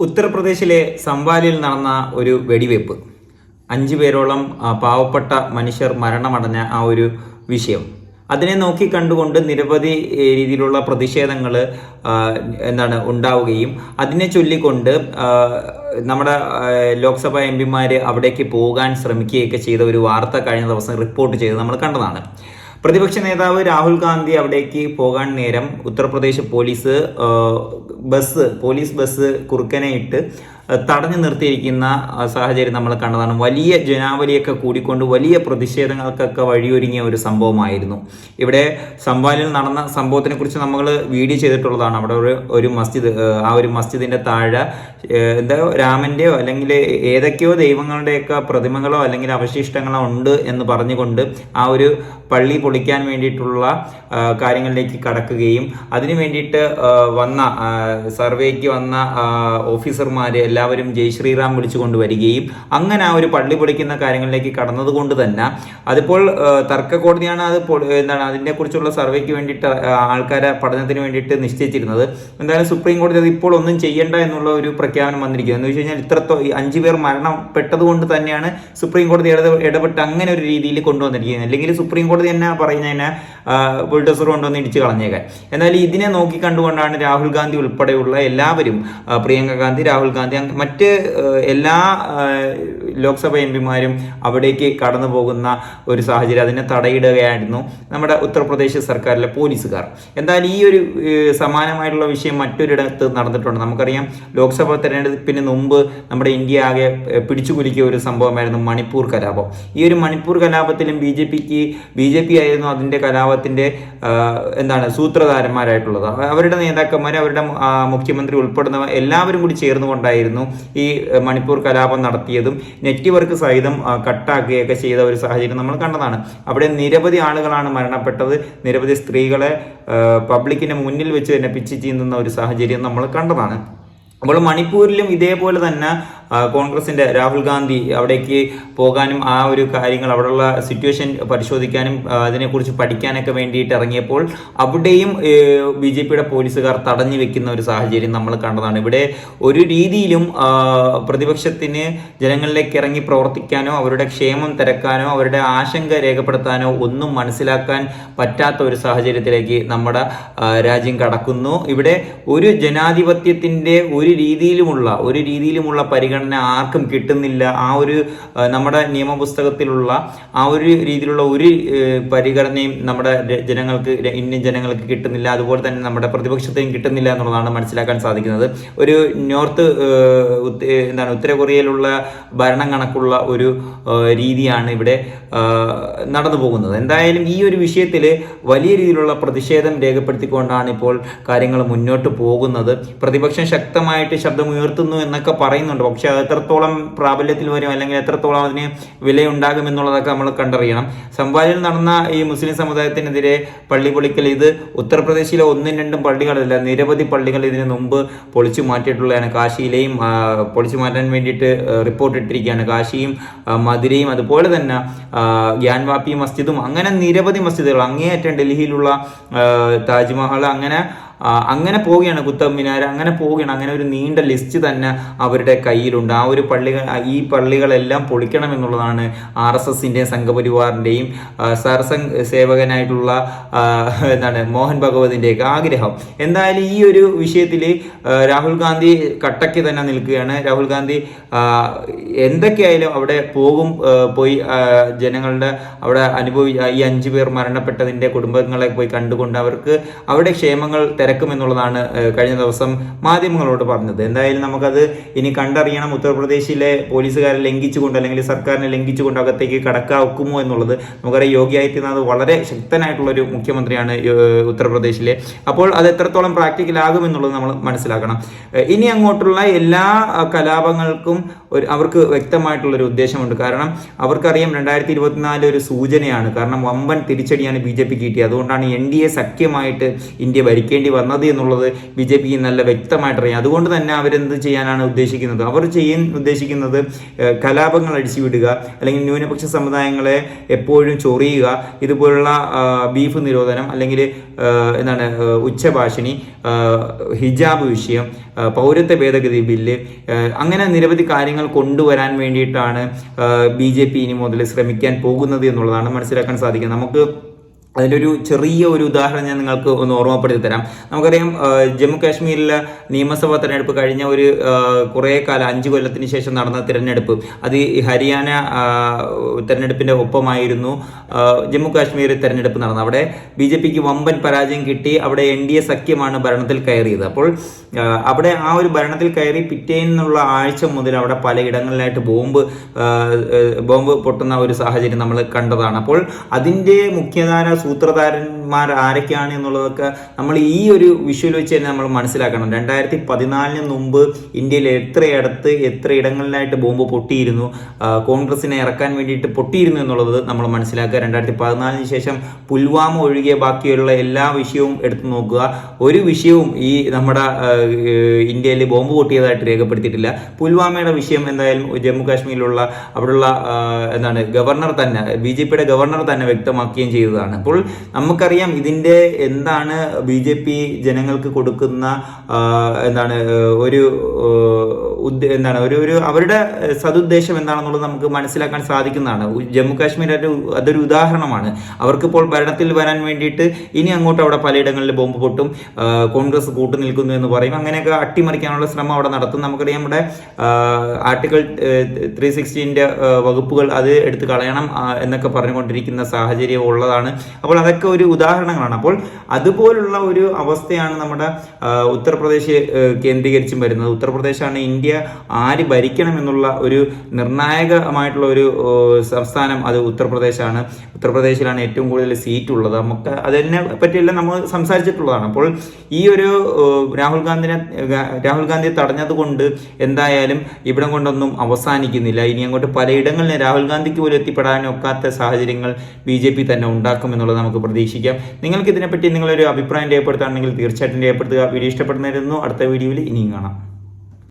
ഉത്തർപ്രദേശിലെ സംവാലിൽ നടന്ന ഒരു വെടിവെപ്പ്. അഞ്ചു പേരോളം പാവപ്പെട്ട മനുഷ്യർ മരണമടഞ്ഞ ആ ഒരു വിഷയം. അതിനെ നോക്കി കണ്ടുകൊണ്ട് നിരവധി രീതിയിലുള്ള പ്രതിഷേധങ്ങൾ എന്താണ് ഉണ്ടാവുകയും അതിനെ ചൊല്ലിക്കൊണ്ട് നമ്മുടെ ലോക്സഭാ എം പിമാർ അവിടേക്ക് പോകാൻ ശ്രമിക്കുകയൊക്കെ ചെയ്ത ഒരു വാർത്ത കഴിഞ്ഞ ദിവസം റിപ്പോർട്ട് ചെയ്ത് നമ്മൾ കണ്ടതാണ്. പ്രതിപക്ഷ നേതാവ് രാഹുൽ ഗാന്ധി അവിടേക്ക് പോകാൻ നേരം Uttar Pradesh police bus police bus കുറുക്കനെ ഇട്ട് തടഞ്ഞു നിർത്തിയിരിക്കുന്ന സാഹചര്യം നമ്മൾ കണ്ടതാണ്. വലിയ ജനാവലിയൊക്കെ കൂടിക്കൊണ്ട് വലിയ പ്രതിഷേധങ്ങൾക്കൊക്കെ വഴിയൊരുങ്ങിയ ഒരു സംഭവമായിരുന്നു. ഇവിടെ സംവാലിൽ നടന്ന സംഭവത്തിനെ കുറിച്ച് നമ്മൾ വീഡിയോ ചെയ്തിട്ടുള്ളതാണ്. അവിടെ ഒരു ഒരു മസ്ജിദ് ആ, ഒരു മസ്ജിദിന്റെ താഴെ എന്തോ രാമന്റെയോ അല്ലെങ്കിൽ ഏതൊക്കെയോ ദൈവങ്ങളുടെയൊക്കെ പ്രതിമകളോ അല്ലെങ്കിൽ അവശിഷ്ടങ്ങളോ ഉണ്ട് എന്ന് പറഞ്ഞുകൊണ്ട് ആ ഒരു പള്ളി പൊളിക്കാൻ വേണ്ടിയിട്ടുള്ള കാര്യങ്ങളിലേക്ക് കടക്കുകയും അതിനു വേണ്ടിയിട്ട് വന്ന സർവേക്ക് വന്ന ആ, ഓഫീസർമാര് എല്ലാവരും ജയ് ശ്രീറാം വിളിച്ചുകൊണ്ട് വരികയും അങ്ങനെ ആ ഒരു പള്ളി പൊളിക്കുന്ന കാര്യങ്ങളിലേക്ക് കടന്നതുകൊണ്ട് തന്നെ അതിപ്പോൾ തർക്ക കോടതിയാണ് അത് എന്താണ് അതിനെക്കുറിച്ചുള്ള സർവേക്ക് വേണ്ടിയിട്ട് ആൾക്കാരെ പഠനത്തിന് വേണ്ടിയിട്ട് നിശ്ചയിച്ചിരുന്നത്. എന്തായാലും സുപ്രീം കോടതി അത് ഇപ്പോൾ ഒന്നും ചെയ്യേണ്ട എന്നുള്ള ഒരു പ്രഖ്യാപനം വന്നിരിക്കുന്നത് എന്ന് വെച്ച് കഴിഞ്ഞാൽ ഇത്രത്തോ അഞ്ചു പേർ മരണപ്പെട്ടത് കൊണ്ട് തന്നെയാണ് സുപ്രീം കോടതി ഇടപെട്ട് അങ്ങനെ ഒരു രീതിയിൽ കൊണ്ടുവന്നിരിക്കുന്നത്. അല്ലെങ്കിൽ സുപ്രീം കോടതി തന്നെ പറയുന്നതിനെ ബുൾഡോസർ കൊണ്ടുവന്ന് ഇടിച്ച് കളഞ്ഞേക്കാൻ. എന്നാൽ ഇതിനെ നോക്കി കണ്ടുകൊണ്ടാണ് രാഹുൽ ഗാന്ധി ഉൾപ്പെടെയുള്ള എല്ലാവരും പ്രിയങ്ക ഗാന്ധി രാഹുൽ ഗാന്ധി മറ്റ് എല്ലാ ലോക്സഭ എം പിമാരും അവിടേക്ക് കടന്നു പോകുന്ന ഒരു സാഹചര്യം അതിനെ തടയിടുകയായിരുന്നു നമ്മുടെ ഉത്തർപ്രദേശ് സർക്കാരിലെ പോലീസുകാർ. എന്തായാലും ഈ ഒരു സമാനമായിട്ടുള്ള വിഷയം മറ്റൊരിടത്ത് നടന്നിട്ടുണ്ട്. നമുക്കറിയാം ലോക്സഭാ തെരഞ്ഞെടുപ്പിന് മുമ്പ് നമ്മുടെ ഇന്ത്യ ആകെ പിടിച്ചുകുലുക്കിയ ഒരു സംഭവമായിരുന്നു മണിപ്പൂർ കലാപം. ഈ ഒരു മണിപ്പൂർ കലാപത്തിലും ബി ജെ പിക്ക് ബി ജെ പി ആയിരുന്നു അതിന്റെ കലാപത്തിന്റെ എന്താണ് സൂത്രധാരന്മാരായിട്ടുള്ളത്. അവരുടെ നേതാക്കന്മാർ അവരുടെ മുഖ്യമന്ത്രി ഉൾപ്പെടുന്ന എല്ലാവരും കൂടി ചേർന്നുകൊണ്ടായിരുന്നു ഈ മണിപ്പൂർ കലാപം നടത്തിയതും നെറ്റ്വർക്ക് സഹിതം കട്ടാക്കുകയൊക്കെ ചെയ്ത ഒരു സാഹചര്യം നമ്മൾ കണ്ടതാണ്. അവിടെ നിരവധി ആളുകളാണ് മരണപ്പെട്ടത്. നിരവധി സ്ത്രീകളെ പബ്ലിക്കിന്റെ മുന്നിൽ വെച്ച് തന്നെ പിച്ച് ചീന്തുന്ന ഒരു സാഹചര്യം നമ്മൾ കണ്ടതാണ്. അപ്പോൾ മണിപ്പൂരിലും ഇതേപോലെ തന്നെ ആ, കോൺഗ്രസിന്റെ രാഹുൽ ഗാന്ധി അവിടേക്ക് പോകാനും ആ ഒരു കാര്യങ്ങൾ അവിടെയുള്ള സിറ്റുവേഷൻ പരിശോധിക്കാനും അതിനെക്കുറിച്ച് പഠിക്കാനൊക്കെ വേണ്ടിയിട്ട് ഇറങ്ങിയപ്പോൾ അവിടെയും ബി ജെ പിയുടെ പോലീസുകാർ തടഞ്ഞു വെക്കുന്ന ഒരു സാഹചര്യം നമ്മൾ കണ്ടതാണ്. ഇവിടെ ഒരു രീതിയിലും പ്രതിപക്ഷത്തിന് ജനങ്ങളിലേക്ക് ഇറങ്ങി പ്രവർത്തിക്കാനോ അവരുടെ ക്ഷേമം തിരക്കാനോ അവരുടെ ആശങ്ക രേഖപ്പെടുത്താനോ ഒന്നും മനസ്സിലാക്കാൻ പറ്റാത്ത ഒരു സാഹചര്യത്തിലേക്ക് നമ്മുടെ രാജ്യം കടക്കുന്നു. ഇവിടെ ഒരു ജനാധിപത്യത്തിന്റെ ഒരു രീതിയിലുമുള്ള ഒരു രീതിയിലുമുള്ള പരിഗണന ആർക്കും കിട്ടുന്നില്ല. ആ ഒരു നമ്മുടെ നിയമപുസ്തകത്തിലുള്ള ആ ഒരു രീതിയിലുള്ള ഒരു പരിഗണനയും നമ്മുടെ ജനങ്ങൾക്ക് ഇന്ത്യൻ ജനങ്ങൾക്ക് കിട്ടുന്നില്ല. അതുപോലെ തന്നെ നമ്മുടെ പ്രതിപക്ഷത്തെയും കിട്ടുന്നില്ല എന്നുള്ളതാണ് മനസ്സിലാക്കാൻ സാധിക്കുന്നത്. ഒരു നോർത്ത് എന്താണ് ഉത്തര കൊറിയയിലുള്ള ഭരണം കണക്കുള്ള ഒരു രീതിയാണ് ഇവിടെ നടന്നു പോകുന്നത്. എന്തായാലും ഈ ഒരു വിഷയത്തിൽ വലിയ രീതിയിലുള്ള പ്രതിഷേധം രേഖപ്പെടുത്തിക്കൊണ്ടാണ് ഇപ്പോൾ കാര്യങ്ങൾ മുന്നോട്ട് പോകുന്നത്. പ്രതിപക്ഷം ശക്തമായിട്ട് ശബ്ദമുയർത്തുന്നു എന്നൊക്കെ പറയുന്നുണ്ട്. പക്ഷെ അത് എത്രത്തോളം പ്രാബല്യത്തിൽ വരും അല്ലെങ്കിൽ എത്രത്തോളം അതിന് വിലയുണ്ടാകും എന്നുള്ളതൊക്കെ നമ്മൾ കണ്ടറിയണം. സംവാലിൽ നടന്ന ഈ മുസ്ലിം സമുദായത്തിനെതിരെ പള്ളി പൊളിക്കൽ ഇത് ഉത്തർപ്രദേശിലെ ഒന്നും രണ്ടും പള്ളികളല്ല നിരവധി പള്ളികൾ ഇതിനു മുമ്പ് പൊളിച്ചു മാറ്റിയിട്ടുള്ളതാണ്. കാശിയിലെയും പൊളിച്ചു മാറ്റാൻ വേണ്ടിയിട്ട് റിപ്പോർട്ട് ഇട്ടിരിക്കുകയാണ്. കാശിയും മധുരയും അതുപോലെ തന്നെ ഗ്യാൻവാപ്പി മസ്ജിദും അങ്ങനെ നിരവധി മസ്ജിദുകൾ അങ്ങേയറ്റം ഡൽഹിയിലുള്ള താജ്മഹൽ അങ്ങനെ അങ്ങനെ പോവുകയാണ് കുത്തബ് മിനാർ അങ്ങനെ പോവുകയാണ്. അങ്ങനെ ഒരു നീണ്ട ലിസ്റ്റ് തന്നെ അവരുടെ കയ്യിലുണ്ട്. ആ ഒരു പള്ളികൾ ഈ പള്ളികളെല്ലാം പൊളിക്കണം എന്നുള്ളതാണ് ആർ എസ് എസിന്റെയും സംഘപരിവാറിന്റെയും സർസംഘ സേവകനായിട്ടുള്ള എന്താണ് മോഹൻ ഭഗവതിന്റെയൊക്കെ ആഗ്രഹം. എന്തായാലും ഈ ഒരു വിഷയത്തിൽ രാഹുൽ ഗാന്ധി കട്ടയ്ക്ക് തന്നെ നിൽക്കുകയാണ്. രാഹുൽ ഗാന്ധി എന്തൊക്കെയായാലും അവിടെ പോകും പോയി ജനങ്ങളുടെ അവിടെ അനുഭവി ഈ അഞ്ചു പേർ മരണപ്പെട്ടതിന്റെ കുടുംബങ്ങളെ പോയി കണ്ടുകൊണ്ട് അവർക്ക് അവിടെ ക്ഷേമങ്ങൾ തിരക്കുമെന്നുള്ളതാണ് ഏഹ്, കഴിഞ്ഞ ദിവസം മാധ്യമങ്ങളോട് പറഞ്ഞത്. എന്തായാലും നമുക്കത് ഇനി കണ്ടറിയണം. ഉത്തർപ്രദേശിലെ പോലീസുകാരെ ലംഘിച്ചുകൊണ്ട് അല്ലെങ്കിൽ സർക്കാരിനെ ലംഘിച്ചുകൊണ്ട് അകത്തേക്ക് കടക്കാക്കുമോ എന്നുള്ളത് നമുക്കറിയാം. യോഗി ആദിത്യനാഥ് വളരെ ശക്തനായിട്ടുള്ള ഒരു മുഖ്യമന്ത്രിയാണ് ഉത്തർപ്രദേശിലെ. അപ്പോൾ അത് എത്രത്തോളം പ്രാക്ടിക്കൽ ആകും എന്നുള്ളത് നമ്മൾ മനസ്സിലാക്കണം. ഇനി അങ്ങോട്ടുള്ള എല്ലാ കലാപങ്ങൾക്കും ഒരു അവർക്ക് വ്യക്തമായിട്ടുള്ള ഒരു ഉദ്ദേശമുണ്ട്. കാരണം അവർക്കറിയാം രണ്ടായിരത്തി ഇരുപത്തിനാല് ഒരു സൂചനയാണ്. കാരണം വമ്പൻ തിരിച്ചടിയാണ് ബി ജെ പി കിട്ടിയത്. അതുകൊണ്ടാണ് എൻ ഡി എ സഖ്യമായിട്ട് ഇന്ത്യ ഭരിക്കേണ്ടി വന്നത് എന്നുള്ളത് ബി ജെ പിക്ക് നല്ല വ്യക്തമായിട്ടറിയാം. അതുകൊണ്ട് തന്നെ അവരെന്ത് ചെയ്യാനാണ് ഉദ്ദേശിക്കുന്നത്? അവർ ചെയ്യാൻ ഉദ്ദേശിക്കുന്നത് കലാപങ്ങൾ അടിച്ചുവിടുക അല്ലെങ്കിൽ ന്യൂനപക്ഷ സമുദായങ്ങളെ എപ്പോഴും ചൊറിയുക ഇതുപോലുള്ള ബീഫ് നിരോധനം അല്ലെങ്കിൽ എന്താണ് ഉച്ചഭാഷിണി ഹിജാബ് വിഷയം പൗരത്വ ഭേദഗതി ബില്ല് അങ്ങനെ നിരവധി കാര്യങ്ങൾ കൊണ്ടുവരാൻ വേണ്ടിയിട്ടാണ് ബി ജെ പി ഇനി മുതൽ ശ്രമിക്കാൻ പോകുന്നത് എന്നുള്ളതാണ് മനസ്സിലാക്കാൻ സാധിക്കുന്നത്. നമുക്ക് അതിലൊരു ചെറിയ ഒരു ഉദാഹരണം ഞാൻ നിങ്ങൾക്ക് ഒന്ന് ഓർമ്മപ്പെടുത്തി തരാം. നമുക്കറിയാം ജമ്മു കാശ്മീരിലെ നിയമസഭാ തെരഞ്ഞെടുപ്പ് കഴിഞ്ഞ ഒരു കുറേ കാലം അഞ്ച് കൊല്ലത്തിന് ശേഷം നടന്ന തിരഞ്ഞെടുപ്പ്. അത് ഹരിയാന തെരഞ്ഞെടുപ്പിന്റെ ഒപ്പമായിരുന്നു ജമ്മു കാശ്മീർ തെരഞ്ഞെടുപ്പ് നടന്നത്. അവിടെ ബി ജെ പിക്ക് വമ്പൻ പരാജയം കിട്ടി അവിടെ എൻ ഡി എ സഖ്യമാണ് ഭരണത്തിൽ കയറിയത്. അപ്പോൾ അവിടെ ആ ഒരു ഭരണത്തിൽ കയറി പിറ്റേന്നുള്ള ആഴ്ച മുതൽ അവിടെ പലയിടങ്ങളിലായിട്ട് ബോംബ് ബോംബ് പൊട്ടുന്ന ഒരു സാഹചര്യം നമ്മൾ കണ്ടതാണ്. അപ്പോൾ അതിന്റെ മുഖ്യധാര സൂത്രധാരൻ സൂത്രധാരന്മാർ ആരൊക്കെയാണ് എന്നുള്ളതൊക്കെ നമ്മൾ ഈ ഒരു വിഷ്വൽ വെച്ച് തന്നെ നമ്മൾ മനസ്സിലാക്കണം. രണ്ടായിരത്തി പതിനാലിന് മുമ്പ് ഇന്ത്യയിൽ എത്രയിടത്ത് എത്ര ഇടങ്ങളിലായിട്ട് ബോംബ് പൊട്ടിയിരുന്നു കോൺഗ്രസിനെ ഇറക്കാൻ വേണ്ടിയിട്ട് പൊട്ടിയിരുന്നു എന്നുള്ളത് നമ്മൾ മനസ്സിലാക്കുക. രണ്ടായിരത്തി പതിനാലിന് ശേഷം പുൽവാമ ഒഴികെ ബാക്കിയുള്ള എല്ലാ വിഷയവും എടുത്തു നോക്കുക. ഒരു വിഷയവും ഈ നമ്മുടെ ഇന്ത്യയിൽ ബോംബ് പൊട്ടിയതായിട്ട് രേഖപ്പെടുത്തിയിട്ടില്ല. പുൽവാമയുടെ വിഷയം എന്തായാലും ജമ്മു കാശ്മീരിലുള്ള അവിടെയുള്ള എന്താണ് ഗവർണർ തന്നെ ബി ജെ പിയുടെ ഗവർണർ തന്നെ വ്യക്തമാക്കുകയും ചെയ്തതാണ്. അപ്പോൾ നമുക്കറിയാം ഇതിന്റെ എന്താണ് ബി ജെ പി ജനങ്ങൾക്ക് കൊടുക്കുന്ന എന്താണ് ഒരു എന്താണ് ഒരു ഒരു അവരുടെ സതുദ്ദേശം എന്താണെന്നുള്ളത് നമുക്ക് മനസ്സിലാക്കാൻ സാധിക്കുന്നതാണ്. ജമ്മു കാശ്മീർ അതൊരു ഉദാഹരണമാണ്. അവർക്കിപ്പോൾ ഭരണത്തിൽ വരാൻ വേണ്ടിയിട്ട് ഇനി അങ്ങോട്ട് അവിടെ പലയിടങ്ങളിൽ ബോംബ് പൊട്ടും കോൺഗ്രസ് കൂട്ടു നിൽക്കുന്നു എന്ന് പറയും. അങ്ങനെയൊക്കെ അട്ടിമറിക്കാനുള്ള ശ്രമം അവിടെ നടത്തും. നമുക്കറിയാം നമ്മുടെ ആർട്ടിക്കിൾ ത്രീ സിക്സ്റ്റീന്റെ വകുപ്പുകൾ അത് എടുത്ത് കളയണം എന്നൊക്കെ പറഞ്ഞുകൊണ്ടിരിക്കുന്ന സാഹചര്യം ഉള്ളതാണ്. അപ്പോൾ അതൊക്കെ ഒരു ഉദാഹരണങ്ങളാണ്. അപ്പോൾ അതുപോലുള്ള ഒരു അവസ്ഥയാണ് നമ്മുടെ ഉത്തർപ്രദേശ് കേന്ദ്രീകരിച്ചും വരുന്നത്. ഉത്തർപ്രദേശാണ് ഇന്ത്യ ആര് ഭരിക്കണം എന്നുള്ള ഒരു നിർണായകമായിട്ടുള്ള ഒരു സംസ്ഥാനം അത് ഉത്തർപ്രദേശാണ്. ഉത്തർപ്രദേശിലാണ് ഏറ്റവും കൂടുതൽ സീറ്റ് ഉള്ളത് നമുക്ക് അതിനെ പറ്റിയെല്ലാം നമ്മൾ സംസാരിച്ചിട്ടുള്ളതാണ്. അപ്പോൾ ഈ ഒരു രാഹുൽ ഗാന്ധിനെ രാഹുൽ ഗാന്ധി തടഞ്ഞതുകൊണ്ട് എന്തായാലും ഇവിടം കൊണ്ടൊന്നും അവസാനിക്കുന്നില്ല. ഇനി അങ്ങോട്ട് പലയിടങ്ങളിലും രാഹുൽ ഗാന്ധിക്ക് പോലും എത്തിപ്പെടാനൊക്കാത്ത സാഹചര്യങ്ങൾ ബി ജെ പി തന്നെ ഉണ്ടാക്കുമെന്നുള്ളത് നമുക്ക് പ്രതീക്ഷിക്കാം. നിങ്ങൾക്ക് ഇതിനെപ്പറ്റി നിങ്ങളൊരു അഭിപ്രായം രേഖപ്പെടുത്തുകയാണെങ്കിൽ തീർച്ചയായിട്ടും രേഖപ്പെടുത്തുക. വീഡിയോ ഇഷ്ടപ്പെടുന്നതായിരുന്നു അടുത്ത വീഡിയോയിൽ ഇനിയും കാണാം.